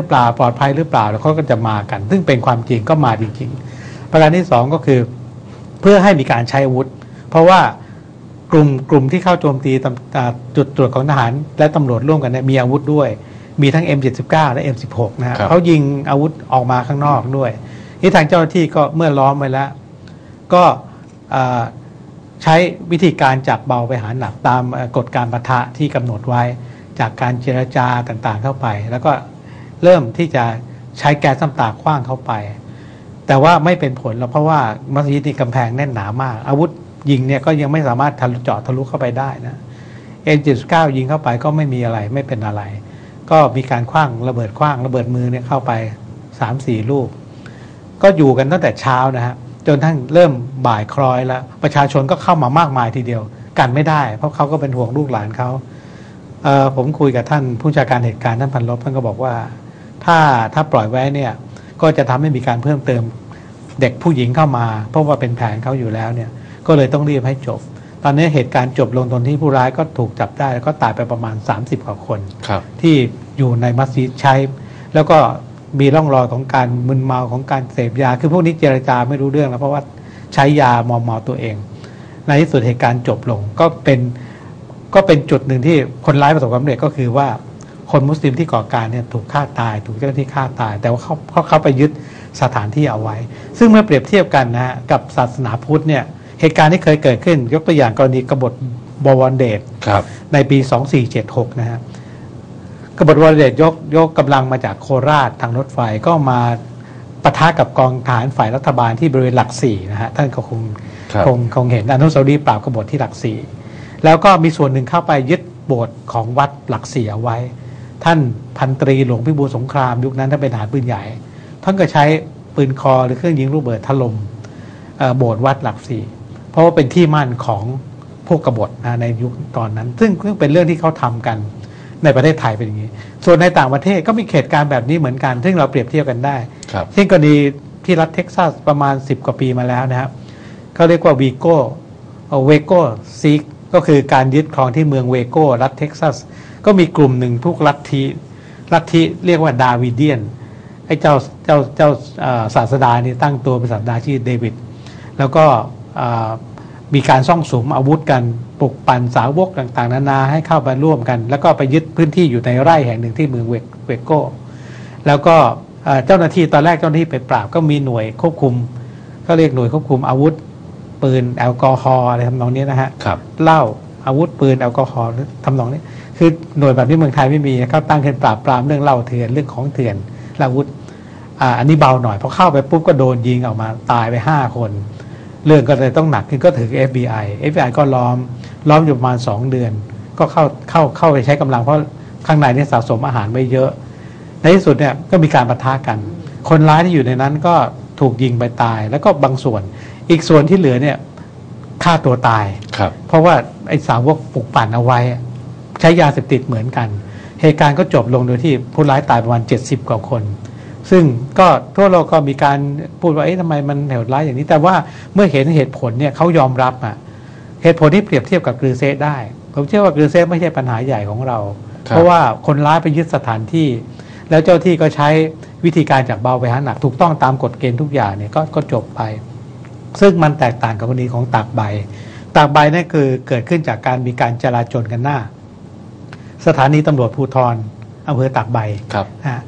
รือเปล่าปลอดภัยหรือเปล่าแล้วเขาก็จะมากัน ซึ่งเป็นความจริงก็มาจริงๆ ประการที่สองก็คือเพื่อให้มีการใช้อาวุธ เพราะว่ากลุ่มกลุ่มที่เข้าโจมตีตำอ่าจุดตรวจของทหารและตำรวจร่วมกันเนี่ยมีอาวุธด้วย มีทั้ง M79 และ M16 นะฮะครับเขายิงอาวุธออกมาข้างนอกด้วยที่ทางเจ้าหน้าที่ก็เมื่อล้อมไว้แล้ว ก็อ่าใช้วิธีการจากเบาไปหาหนักตามเอ่อกฎการประทะที่กำหนดไว้จากการเจรจาต่างๆเข้าไป แล้วก็ เริ่มที่จะใช้แก๊สน้ำตาคว้างเข้าไป แต่ว่าไม่เป็นผลแล้วเพราะว่ามัสยิดนี่กำแพงแน่นหนามาก อาวุธยิงเนี่ยก็ยังไม่สามารถทะลุเจาะทะลุเข้าไปได้นะ M79 ยิงเข้าไปก็ไม่มีอะไรไม่เป็นอะไร ก็มีการคว้างระเบิดคว้างระเบิดมือเนี่ยเข้าไป3ามสี่ลูก ก็อยู่กันตั้งแต่เช้านะฮะจนทั้งเริ่มบ่ายคล้อยแล้ว ประชาชนก็เข้ามามากมายทีเดียว กันไม่ได้ เพราะเขาก็เป็นห่วงลูกหลานเขาเออผมคุยกับท่านผู้จัดการเหตุการณ์ท่านพันลบท่านก็บอกว่า ถ้าถ้าปล่อยไว้เนี่ยก็จะทำให้มีการเพิ่มเติมเด็กผู้หญิงเข้ามา เพราะว่าเป็นแผนเขาอยู่แล้วเนี่ยก็เลยต้องรีบให้จบ ตอนนี้เหตุการณ์จบลงตอนที่ผู้ร้ายก็ถูกจับได้แล้วก็ตายไปประมาณ 30 กว่าคนครับที่อยู่ในมัสยิดใช้ แล้วก็มีร่องรอยของการมึนเมาของการเสพยา คือพวกนี้เจรจาไม่รู้เรื่องแล้วเพราะว่าใช้ยามอมเมาตัวเอง ในที่สุดเหตุการณ์จบลงก็เป็นก็เป็นจุดหนึ่งที่คนร้ายประสบความสำเร็จก็คือว่า คนมุสลิมที่ก่อการเนี่ยถูกฆ่าตาย ถูกเจ้าหน้าที่ฆ่าตาย แต่ว่าเขาเขาเขาไปยึดสถานที่เอาไว้ ซึ่งเมื่อเปรียบเทียบกันนะฮะกับศาสนาพุทธเนี่ยเหตุการณ์ที่เคยเกิดขึ้น ยกตัวอย่างกรณีกบฏบวรเดชครับในปี 2476 นะฮะกบฏวรเดชยกยกกำลังมาจากโคราชทางรถไฟก็มาปะทะกับกองทหารฝ่ายรัฐบาลที่บริเวณหลักสี่นะฮะท่านก็คงครับคงคงเห็นอนุสาวรีย์ปราบกบฏที่หลักสี่แล้วก็มีส่วนหนึ่งเข้าไปยึดโบสถ์ของวัดหลักสี่เอาไว้ ท่านพันตรีหลวงพิบูลสงครามยุคนั้นท่านเป็นทหารปืนใหญ่ ท่านก็ใช้ปืนคอหรือเครื่องยิงลูกเบิดถล่มเอ่อโบสถ์วัดหลักสี่เพราะว่าเป็นที่มั่นของพวกกบฏนะในยุคตอนนั้น ซึ่งซึ่งเป็นเรื่องที่เขาทำกันในประเทศไทยเป็นอย่างนี้ ส่วนในต่างประเทศก็มีเหตุการณ์แบบนี้เหมือนกัน ซึ่งเราเปรียบเทียบกันได้ครับเช่นกรณีที่รัฐเท็กซัสประมาณ 10 กว่าปีมาแล้วนะครับเขาเรียกว่าวีโก้เวโก้ซีกก็คือการยึดครองที่เมืองเวโก้รัฐเท็กซัส ก็มีกลุ่มหนึ่งพวกลัทธิลัทธิเรียกว่าดาวิเดียนไอ้เจ้าเจ้าเจ้าเอ่อศาสดานี่ตั้งตัวเป็นศาสดาชื่อเดวิดแล้วก็เอ่อมีการซ่องสุมอาวุธกันปลุกปั่นสาวกต่างๆ นานาให้เข้าไปร่วมกัน แล้วก็ไปยึดพื้นที่อยู่ในไร่แห่งหนึ่งที่เมืองเวเวโก้ แล้วก็เอ่อเจ้าหน้าที่ตอนแรกเจ้าหน้าที่ไปปราบก็มีหน่วยควบคุม ก็เรียกหน่วยควบคุมอาวุธ ปืนแอลกอฮอล์อะไรทำนองนี้นะฮะครับเหล้าอาวุธปืนแอลกอฮอล์ทำนองนี้ คือหน่วยแบบนี้เมืองไทยไม่มีเขาตั้งขึ้นปราบปรามเรื่องเหล้าเถื่อนเรื่องของเถื่อนและอาวุธอ่าอันนี้เบาหน่อยพอเข้าไปปุ๊บก็โดนยิงออกมาตายไปห้าคน เรื่องก็เลยต้องหนักขึ้นก็ถึง FBI FBI ก็ล้อมล้อมอยู่ประมาณ 2 เดือน ก็เข้าเข้าเข้าไปใช้กำลังเพราะข้างในนี่สะสมอาหารไว้เยอะ ในที่สุดเนี่ยก็มีการปะทะกัน คนร้ายที่อยู่ในนั้นก็ถูกยิงไปตาย แล้วก็บางส่วน อีกส่วนที่เหลือเนี่ยฆ่าตัวตายครับเพราะว่าไอ้สาวกปลุกปั่นเอาไว้ ใช้ยาเสพติดเหมือนกัน เหตุการณ์ก็จบลงโดยที่ผู้ร้ายตายประมาณ 70 กว่าคน ซึ่งก็ทั่วโลกก็มีการพูดว่าเอ๊ะทำไมมันโหดร้ายอย่างนี้ แต่ว่าเมื่อเห็นเหตุผลเนี่ยเขายอมรับอะเหตุผลที่เปรียบเทียบกับกรือเซสได้ ผมเชื่อว่ากรือเซสไม่ใช่ปัญหาใหญ่ของเราครับเพราะว่าคนร้ายไปยึดสถานที่ แล้วเจ้าที่ก็ใช้วิธีการจากเบาไปหาหนักถูกต้องตามกฎเกณฑ์ทุกอย่างเนี่ยก็ก็จบไป ซึ่งมันแตกต่างกับกรณีของตากใบตากใบนั่นคือเกิดขึ้นจากการมีการจราจนกันหน้า สถานีตำรวจภูธรอำเภอตากใบครับ นะฮะ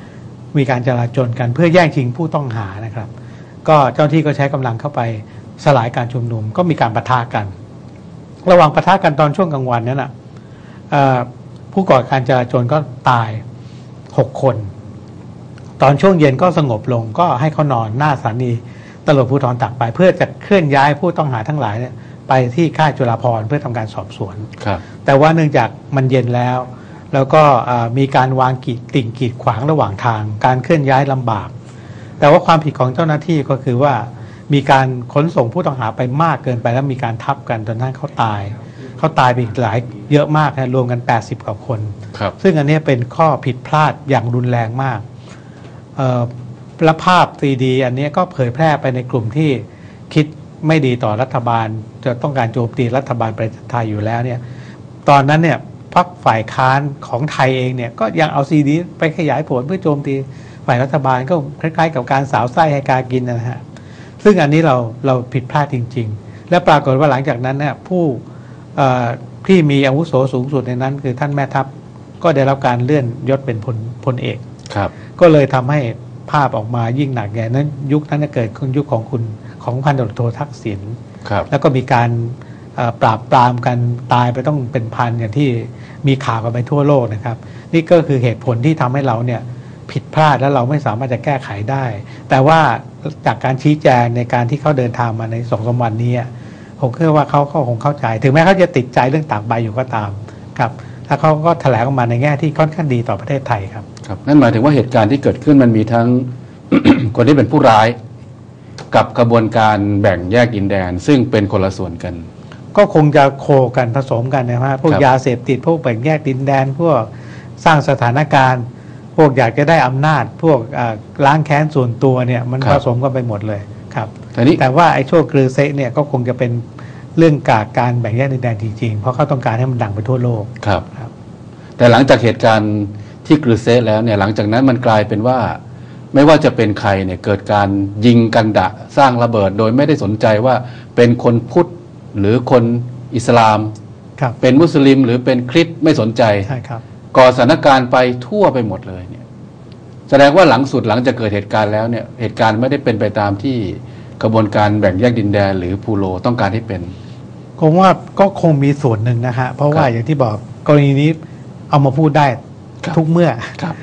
มีการจราจนกันเพื่อแย่งชิงผู้ต้องหานะครับ ก็เจ้าหน้าที่ก็ใช้กำลังเข้าไปสลายการชุมนุม ก็มีการปะทะกัน ระหว่างปะทะกันตอนช่วงกลางวันนั้นนะเอ่อผู้ก่อการจราจนก็ตายหกคน ตอนช่วงเย็นก็สงบลงก็ให้เขานอนหน้าสถานีตำรวจภูธรตากใบเพื่อจะเคลื่อนย้ายผู้ต้องหาทั้งหลายเนี่ยไปที่ค่ายจุฬาภรณ์เพื่อทำการสอบสวน ครับ แต่ว่าเนื่องจากมันเย็นแล้ว แล้วก็อ่ามีการวางกีดติ่งกีดขวางระหว่างทาง การเคลื่อนย้ายลำบาก แต่ว่าความผิดของเจ้าหน้าที่ก็คือว่ามีการขนส่งผู้ต้องหาไปมากเกินไปแล้วมีการทับกันจนทั้งเขาตายเขาตายไปอีกหลายเยอะมากนะรวมกัน 80 กว่าคนครับซึ่งอันเนี้ยเป็นข้อผิดพลาดอย่างรุนแรงมากเอ่อและภาพซีดีอันเนี้ยก็เผยแพร่ไปในกลุ่มที่คิดไม่ดีต่อรัฐบาล จะต้องการโจมตีรัฐบาลประเทศไทยอยู่แล้วเนี่ยตอนนั้นเนี่ย พักฝ่ายค้านของไทยเองเนี่ยก็ยังเอาซีดีไปขยายผลเพื่อโจมตีฝ่ายรัฐบาลก็คล้ายๆ กับการสาวไส้ให้กากินนะฮะซึ่งอันนี้เราเราผิดพลาดจริง ๆ และปรากฏว่าหลังจากนั้นเนี่ยผู้เอ่อที่มีอาวุโสสูงสุดในนั้น คือท่านแม่ทัพก็ได้รับการเลื่อนยศเป็นพลพลเอกครับ ก็เลยทำให้ภาพออกมายิ่งหนักใหญ่นั้น ยุคนั้นจะเกิดขึ้นยุคของคุณของพันตำรวจโททักษิณครับแล้วก็มีการเอ่อ ปราบปรามกันตายไปต้องเป็นพันอย่างที่มีข่าวกันไปทั่วโลกนะครับ นี่ก็คือเหตุผลที่ทำให้เราเนี่ยผิดพลาดและเราไม่สามารถจะแก้ไขได้ แต่ว่าจากการชี้แจงในการที่เขาเดินทางมาในสองสามวันนี้ผมเชื่อว่าเขาก็คงเข้าใจ ถึงแม้เขาจะติดใจเรื่องต่ากใบอยู่ก็ตามครับแล้วเขาก็แถลงออกมาในแง่ที่ค่อนข้างดีต่อประเทศไทยครับครับนั่นหมายถึงว่าเหตุการณ์ที่เกิดขึ้นมันมีทั้งคนที่เป็นผู้ร้าย กับกระบวนการแบ่งแยกดินแดน ซึ่งเป็นคนละส่วนกัน ก็คงจะโคกันผสมกันนะฮะพวกครับยาเสพติด พวกแบ่งแยกดินแดน พวกสร้างสถานการณ์ พวกอยากจะได้อำนาจ พวกอ่าล้างแค้นส่วนตัวเนี่ยมันผสมกันไปหมดเลยครับแต่นี้แต่ว่าไอ้ช่วงกรือเซะเนี่ยก็คงจะเป็นเรื่องกากการแบ่งแยกดินแดนจริงๆ เพราะเขาต้องการให้มันดังไปทั่วโลกครับครับแต่หลังจากเหตุการณ์ที่กรุเซะแล้วเนี่ยหลังจากนั้นมันกลายเป็นว่าไม่ว่าจะเป็นใครเนี่ยเกิดการยิงกันดะสร้างระเบิดโดยไม่ได้สนใจว่าเป็นคนพุทธ หรือคนอิสลามครับเป็นมุสลิมหรือเป็นคริสต์ไม่สนใจใช่ครับก่อสถานการณ์ไปทั่วไปหมดเลยเนี่ยแสดงว่าหลังสุดหลังจากเกิดเหตุการณ์แล้วเนี่ยเหตุการณ์ไม่ได้เป็นไปตามที่กระบวนการแบ่งแยกดินแดนหรือพูโลต้องการให้เป็นผมว่าก็คงมีส่วนหนึ่งนะฮะเพราะว่าครับอย่างที่บอกกรณีนี้เอามาพูดได้ครับทุกเมื่อครับ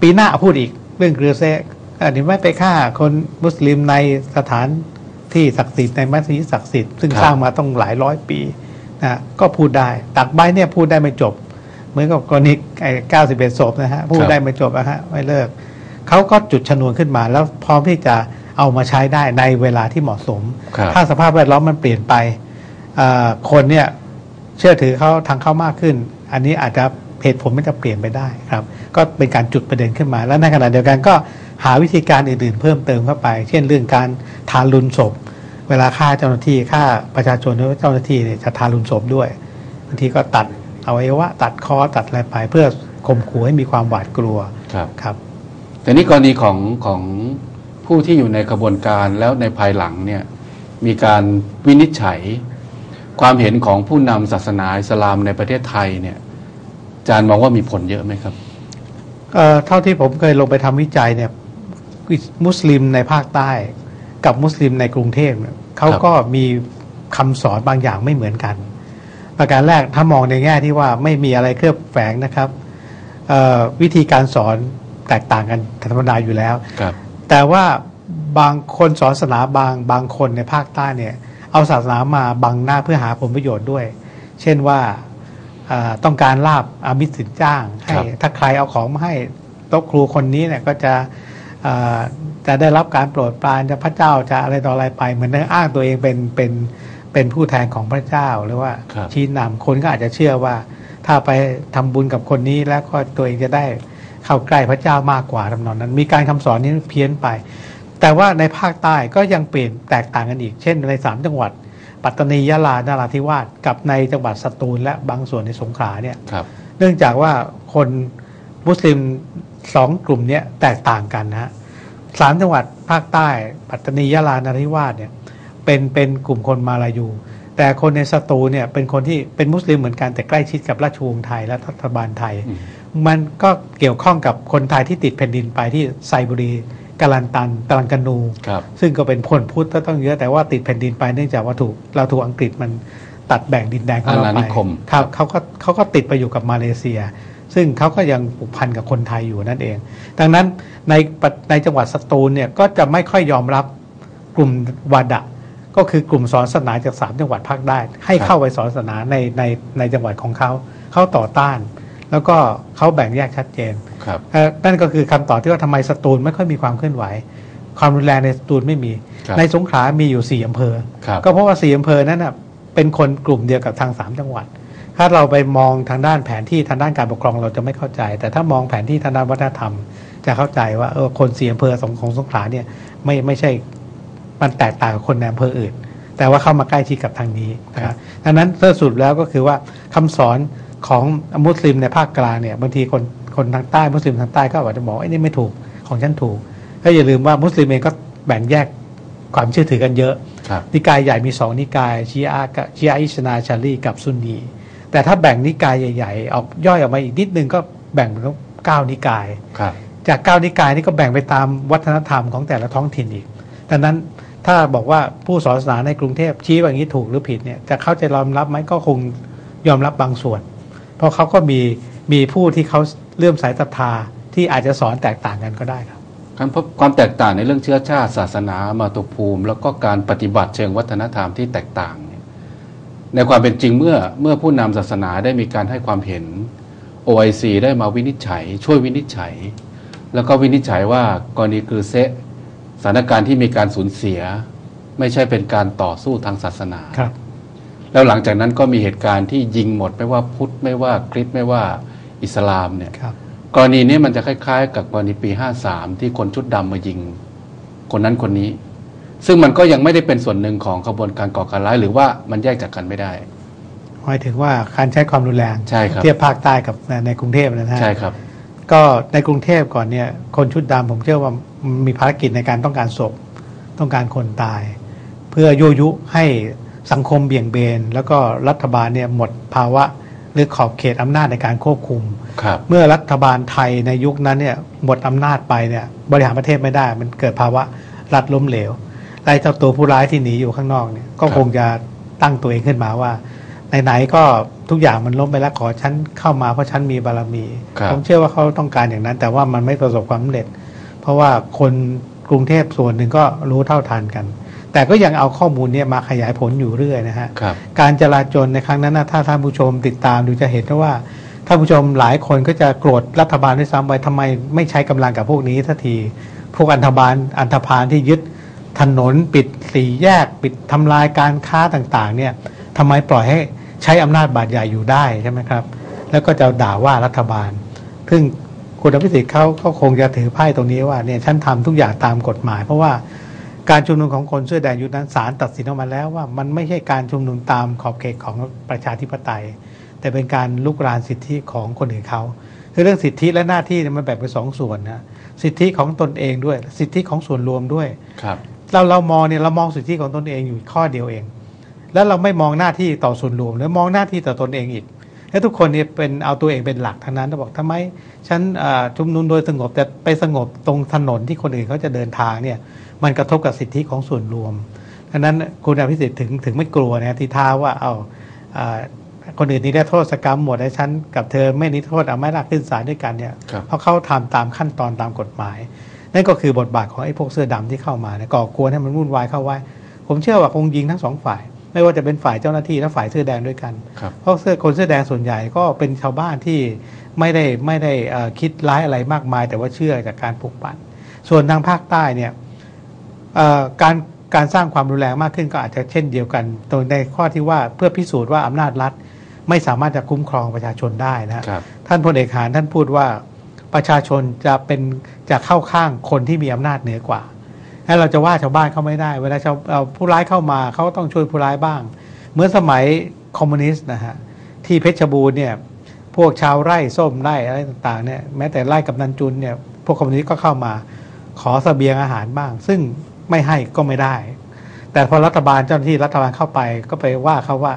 ปีหน้าพูดอีกเรื่องเรือเซะอันนี้ไม่ไปฆ่าคนมุสลิมในสถาน ที่ศักดิ์สิทธิ์ในมัสยิดศักดิ์สิทธิ์ซึ่งครับ สร้างมาต้องหลายร้อยปีนะก็พูดได้ตักใบเนี่ยพูดได้ไม่จบ เหมือนกับกรณีไอ้เก้าสิบเอ็ดศพนะฮะพูดได้ไม่จบนะฮะไม่เลิกเขาก็จุดชนวนขึ้นมาแล้วพร้อมที่จะเอามาใช้ได้ในเวลาที่เหมาะสม ครับ ถ้าสภาพแวดล้อมมันเปลี่ยนไปอ่าคนเนี่ยเชื่อถือเขาทางเขามากขึ้น อันนี้อาจจะเหตุผลมันจะเปลี่ยนไปได้ครับ ก็เป็นการจุดประเด็นขึ้นมา แล้วในขณะเดียวกันก็ หาวิธีการอื่น ๆ เพิ่มเติมเข้าไป เช่นเรื่องการทารุณศพ เวลาฆ่าเจ้าหน้าที่ฆ่าประชาชนหรือว่าเจ้าหน้าที่เนี่ยจะทารุณศพด้วยบางทีก็ตัดอวัยวะตัดคอตัดอะไรไป เพื่อข่มขู่ให้มีความหวาดกลัวครับครับ แต่นี่กรณีของของผู้ที่อยู่ในกระบวนการแล้วในภายหลังเนี่ยมีการวินิจฉัย ความเห็นของผู้นำศาสนาอิสลามในประเทศไทยเนี่ยอาจารย์มองว่ามีผลเยอะไหมครับเอ่อเท่าที่ผมเคยลงไปทำวิจัยเนี่ย มุสลิมในภาคใต้กับมุสลิมในกรุงเทพเนี่ยเขาก็มีคำสอนบางอย่างไม่เหมือนกัน ประการแรกถ้ามองในแง่ที่ว่าไม่มีอะไรเคลือบแฝงนะครับเอ่อวิธีการสอนแตกต่างกันธรรมดาอยู่แล้วครับแต่ว่าบางคนสอนศาสนาบางบางคนในภาคใต้เนี่ยเอาศาสนามาบังหน้าเพื่อหาผลประโยชน์ด้วย เช่นว่าเอ่อต้องการลาบอามิตสินจ้างให้ครับถ้าใครเอาของมาให้โต๊ะครูคนนี้เนี่ยก็จะเอ่อ จะได้รับการโปรดปรานจะพระเจ้าจะอะไรต่ออะไรไป เหมือนอ้างตัวเองเป็นเป็นเป็นผู้แทนของพระเจ้าหรือว่าครับชี้นำคนก็อาจจะเชื่อว่า ถ้าไปทำบุญกับคนนี้แล้วก็ตัวเองจะได้เข้าใกล้พระเจ้ามากกว่าทำนองนั้น มีการคำสอนนี้เพี้ยนไป แต่ว่าในภาคใต้ก็ยังเปลี่ยนแตกต่างกันอีก เช่นในสามจังหวัด ปัตตานียะลานราธิวาสกับในจังหวัดสตูลและบางส่วนในสงขลาเนี่ยครับเนื่องจากว่าคนมุสลิม สองกลุ่มเนี้ยแตกต่างกันนะฮะสามจังหวัดภาคใต้ปัตตานียะลานราธิวาสเนี่ยเป็นเป็นกลุ่มคนมาลายู แต่คนในสตูลเนี่ยเป็นคนที่เป็นมุสลิมเหมือนกันแต่ใกล้ชิดกับราชวงศ์ไทยและรัฐบาลไทยอืมมันก็เกี่ยวข้องกับคนไทยที่ติดแผ่นดินไปที่ไซบุรีกาลันตันตะลังกานูครับซึ่งก็เป็นพลพุทธก็ต้องเยอะแต่ว่าติดแผ่นดินไปเนื่องจากว่าถูกเราถูกอังกฤษมันตัดแบ่งดินแดนของเราอาณาไปนิคมครับเขาก็เขาก็ติดไปอยู่กับมาเลเซีย ซึ่งเขาก็ยังผูกพันกับคนไทยอยู่นั่นเอง ดังนั้นในปะในจังหวัดสตูลเนี่ยก็จะไม่ค่อยยอมรับกลุ่มวาดะ ก็คือกลุ่มสอนศาสนาจากสามจังหวัดภาคได้ ให้เข้าไปสอนศาสนาในในในจังหวัดของเขาเขาต่อต้าน แล้วก็เขาแบ่งแยกชัดเจนครับเอ่อนั่นก็คือคำตอบที่ว่าทำไมสตูลไม่ค่อยมีความเคลื่อนไหว ความรุนแรงในสตูลไม่มีครับในสงขลามีอยู่สี่อำเภอครับก็เพราะว่าสี่อำเภอนั้นน่ะเป็นคนกลุ่มเดียวกับทางสามจังหวัด ถ้าเราไปมองทางด้านแผนที่ทางด้านการปกครองเราจะไม่เข้าใจ แต่ถ้ามองแผนที่ทางด้านวัฒนธรรม จะเข้าใจว่าเออคนสี่อำเภอของของสงขลาเนี่ยไม่ไม่ใช่มันแตกต่างกับคนในอำเภออื่น แต่ว่าเข้ามาใกล้ชิดกับทางนี้นะครับดังนั้นเสื้อสุดแล้วก็คือว่าคำสอนของมุสลิมในภาคกลางเนี่ยบางทีคนคนทางใต้มุสลิมทางใต้ก็อาจจะบอกไอ้นี่ไม่ถูกของฉันถูกก็อย่าลืมว่ามุสลิมเองก็แบ่งแยกความเชื่อถือกันเยอะครับนิกายใหญ่มีสองนิกายชีอะห์กับชีอะห์อิสนาชาลีกับซุนนี แต่ถ้าแบ่งนิกายใหญ่ๆออกย่อยออกมาอีกนิดนึงก็แบ่งเป็นเก้านิกาย ครับ จากเก้านิกายนี่ก็แบ่งไปตามวัฒนธรรมของแต่ละท้องถิ่นอีกดังนั้นถ้าบอกว่าผู้สอนศาสนาในกรุงเทพชี้ว่าอย่างนี้ถูกหรือผิดเนี่ยจะเข้าใจยอมรับไหมก็คงยอมรับบางส่วน เพราะเขาก็มีมีผู้ที่เขาเลื่อมสายศรัทธาที่อาจจะสอนแตกต่างกันก็ได้ครับการพบความแตกต่างในเรื่องเชื้อชาติศาสนามาตุภูมิ แล้วก็การปฏิบัติเชิงวัฒนธรรมที่แตกต่างเนี่ย ในความเป็นจริงเมื่อเมื่อผู้นำศาสนาได้มีการให้ความเห็น OIC ได้มาวินิจฉัย ช่วยวินิจฉัย แล้วก็วินิจฉัยว่ากรณีคือเซะสถานการณ์ที่มีการสูญเสีย ไม่ใช่เป็นการต่อสู้ทางศาสนาครับ แล้วหลังจากนั้นก็มีเหตุการณ์ที่ยิงหมดไม่ว่าพุทธไม่ว่าคริสต์ไม่ว่าอิสลามเนี่ยครับกรณีนี้มันจะคล้าย ๆ กับกรณีปี 53 ที่คนชุดดำมายิง คนนั้นคนนี้ ซึ่งมันก็ยังไม่ได้เป็นส่วนหนึ่งของขบวนการก่อการร้ายหรือว่ามันแยกจากกันไม่ได้หมายถึงว่าการใช้ความรุนแรงใช่ครับเทียบภาคใต้กับในกรุงเทพนะฮะใช่ครับ ก็ในกรุงเทพก่อนเนี่ยคนชุดดำผมเชื่อว่ามีภารกิจในการต้องการศพต้องการคนตาย เพื่อยั่วยุให้สังคมเบี่ยงเบน แล้วก็รัฐบาลเนี่ยหมดภาวะหรือขอบเขตอำนาจในการควบคุมครับเมื่อรัฐบาลไทยในยุคนั้นเนี่ยหมดอำนาจไปเนี่ยบริหารประเทศไม่ได้ มันเกิดภาวะรัฐล้มเหลว ไอ้เจ้าตัวผู้ร้ายที่หนีอยู่ข้างนอกเนี่ยก็ครับคงจะตั้งตัวเองขึ้นมาว่าไหนๆก็ทุกอย่างมันล้มไปแล้วขอฉันเข้ามาเพราะฉันมีบารมีครับผมเชื่อว่าเขาต้องการอย่างนั้น แต่ว่ามันไม่ประสบความสำเร็จ เพราะว่าคนกรุงเทพส่วนหนึ่งก็รู้เท่าทันกัน แต่ก็ยังเอาข้อมูลเนี้มาขยายผลอยู่เรื่อยนะฮะครับการจราจรในครั้งนั้นนะถ้าท่านผู้ชมติดตามดูจะเห็นว่าท่านผู้ชมหลายคนก็จะโกรธรัฐบาลด้วยซ้ำไปทำไมไม่ใช้กำลังกับพวกนี้ทันที พวกอันธบาลอันธพาลที่ยึด ถนนปิดสี่แยกปิดทำลายการค้าต่างๆเนี่ยทำไมปล่อยให้ใช้อำนาจบาดใหญ่อยู่ได้ใช่ไหมครับ แล้วก็จะด่าว่ารัฐบาล ซึ่งคุณอภิสิทธิ์เขาเขาคงจะถือไพ่ตรงนี้ว่าเนี่ยฉันทำทุกอย่างตามกฎหมาย เพราะว่าการชุมนุมของคนเสื้อแดงยุคนั้นศาลตัดสินออกมาแล้วว่ามันไม่ใช่การชุมนุมตามขอบเขตของประชาธิปไตย แต่เป็นการลุกรานสิทธิของคนอื่นเขาคือเรื่องสิทธิและหน้าที่มันแบ่งเป็นสองส่วนนะสิทธิของตนเองด้วย สิทธิของส่วนรวมด้วยครับ เราเรามองเนี่ยเรามองสิทธิของตนเองอยู่ข้อเดียวเอง แล้วเราไม่มองหน้าที่ต่อส่วนรวม แล้วมองหน้าที่ต่อตนเองอีก แล้วทุกคนเนี่ยเป็นเอาตัวเองเป็นหลักทั้งนั้นเราบอกทำไมฉันอ่าชุมนุมโดยสงบแต่ไปสงบตรงถนนที่คนอื่นเขาจะเดินทางเนี่ยมันกระทบกับสิทธิของส่วนรวมดังนั้นคุณอภิสิทธิ์ถึงถึงไม่กลัวนะที่ท้าว่าเอาอ่าคนอื่นนี่ได้โทษกรรมหมดไอ้ฉันกับเธอไม่นิโทษเอาไม่ลากขึ้นศาลด้วยกันเนี่ยครับเพราะเขาทำตามขั้นตอนตามกฎหมาย นั่นก็คือบทบาทของไอ้พวกเสื้อดำที่เข้ามาเนี่ยก่อกวนให้มันวุ่นวายเข้าไว้ ผมเชื่อว่าคงยิงทั้งสองฝ่าย ไม่ว่าจะเป็นฝ่ายเจ้าหน้าที่และฝ่ายเสื้อแดงด้วยกันครับเพราะเสื้อคนเสื้อแดงส่วนใหญ่ก็เป็นชาวบ้านที่ไม่ได้ไม่ได้เอ่อคิดร้ายอะไรมากมาย แต่ว่าเชื่อจากการปลูกปั่น ส่วนทางภาคใต้เนี่ยเอ่อการการสร้างความรุนแรงมากขึ้นก็อาจจะเช่นเดียวกันตรงในข้อที่ว่าเพื่อพิสูจน์ว่าอำนาจรัฐ ไม่สามารถจะคุ้มครองประชาชนได้นะฮะครับท่านพลเอกหานท่านพูดว่า ประชาชนจะเป็นจะเข้าข้างคนที่มีอำนาจเหนือกว่าแล้วเราจะว่าชาวบ้านเขาไม่ได้ เวลาชาวเอ่อผู้ร้ายเข้ามาเขาก็ต้องช่วยผู้ร้ายบ้าง เหมือนสมัยคอมมิวนิสต์นะฮะที่เพชรบูรณ์เนี่ยพวกชาวไร่ส้มไร่อะไรต่างๆเนี่ยแม้แต่ไร่กับนันจุนเนี่ยพวกคอมมิวนิสต์ก็เข้ามาขอเสบียงอาหารบ้าง ซึ่งไม่ให้ก็ไม่ได้ แต่พอรัฐบาลเจ้าหน้าที่รัฐบาลเข้าไปก็ไปว่าเขาว่า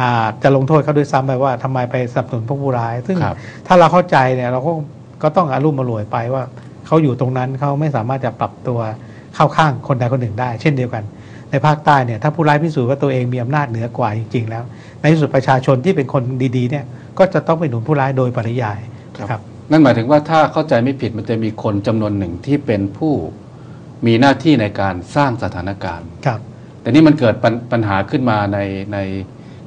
หากจะลงโทษเขาด้วยซ้ำไปว่าทำไมไปสนับสนุนพวกผู้ร้าย ซึ่งครับถ้าเราเข้าใจเนี่ยเราก็ ก็ต้องอารุ่มมารวยไปว่าเขาอยู่ตรงนั้นเขาไม่สามารถจะปรับตัวเข้าข้างคนใดคนหนึ่งได้ เช่นเดียวกัน ในภาคใต้เนี่ยถ้าผู้ร้ายพิสูจน์ว่าตัวเองมีอำนาจเหนือกว่าจริง ๆ แล้ว ในที่สุดประชาชนที่เป็นคนดีๆเนี่ยก็จะต้องไปหนุนผู้ร้ายโดยปริยายนะครับนั่นหมายถึงว่าถ้าเข้าใจไม่ผิดมันจะมีคนจำนวนหนึ่งที่เป็นผู้มีหน้าที่ในการสร้างสถานการณ์ครับแต่นี่มันเกิดปัญปัญหาขึ้นมาในใน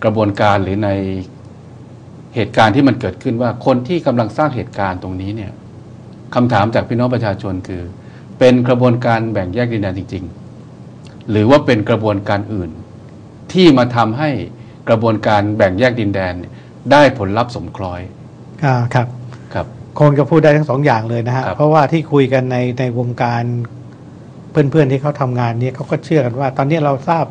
กระบวนการหรือใน เหตุการณ์ที่มันเกิดขึ้นว่าคนที่กำลังสร้างเหตุการณ์ตรงนี้เนี่ยคำถามจากพี่น้องประชาชนคือ เป็นกระบวนการแบ่งแยกดินแดนจริง ๆ หรือว่าเป็นกระบวนการอื่น ที่มาทำให้กระบวนการแบ่งแยกดินแดนเนี่ยได้ผลลัพธ์สมคล้อยอ่าครับครับคงจะพูดได้ทั้งสองอย่างเลยนะฮะครับเพราะว่าที่คุยกันในในวงการเพื่อนๆที่เขาทำงานเนี้เขาก็เชื่อกันว่า ตอนนี้เราทราบ